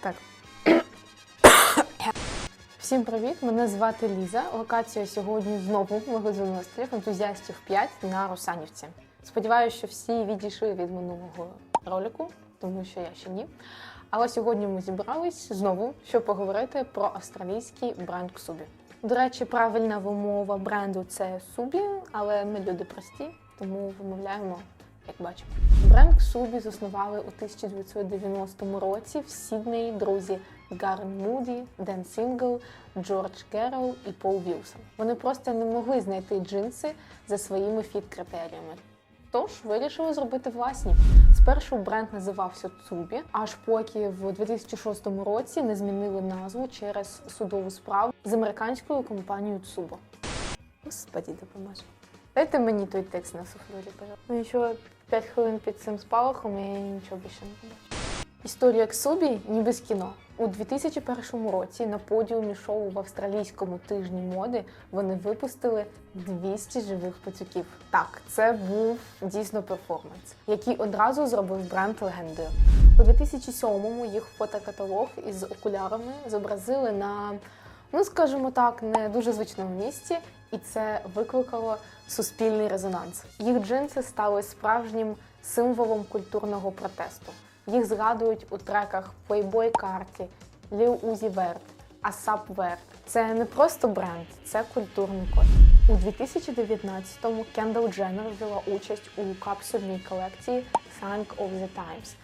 Так. Всім привіт! Мене звати Ліза. Локація сьогодні знову магазин острів ентузіастів 5 на Русанівці. Сподіваюся, що всі відійшли від минулого ролику, тому що я ще ні. Але сьогодні ми зібрались знову, щоб поговорити про австралійський бренд Ксубі. До речі, правильна вимова бренду це Субі, але ми люди прості, тому вимовляємо як бачимо. Бренд Ксубі заснували у 1990 році в Сіднеї друзі Гарн Муді, Ден Сінгл, Джордж Керол і Пол Вілсон. Вони просто не могли знайти джинси за своїми фіт-критеріями. Тож вирішили зробити власні. Спершу бренд називався Цубі, аж поки в 2006 році не змінили назву через судову справу з американською компанією Цубо. Господі допоможе. Дайте мені той текст на суфлорі, пожалуйста. Ну, ще 5 хвилин під цим спалахом і я нічого більше не побачу. Історія Ксубі ніби з кіно. У 2001 році на подіумі шоу в австралійському тижні моди вони випустили 200 живих пацюків. Так, це був дійсно перформанс, який одразу зробив бренд легендою. У 2007-му їх фотокаталог із окулярами зобразили на, ну скажімо так, не дуже звичному місці, і це викликало суспільний резонанс. Їх джинси стали справжнім символом культурного протесту. Їх згадують у треках Playboy Carti, Lil Uzi Vert, ASAP Vert. Це не просто бренд, це культурний код. У 2019-му Кендал Дженнер взяла участь у капсульній колекції Thank of the Times.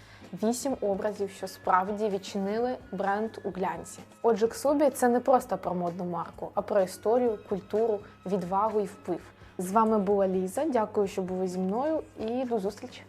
Вісім образів, що справді відчинили бренд у глянці. Отже, Ксубі це не просто про модну марку, а про історію, культуру, відвагу і вплив. З вами була Ліза. Дякую, що були зі мною, і до зустрічі!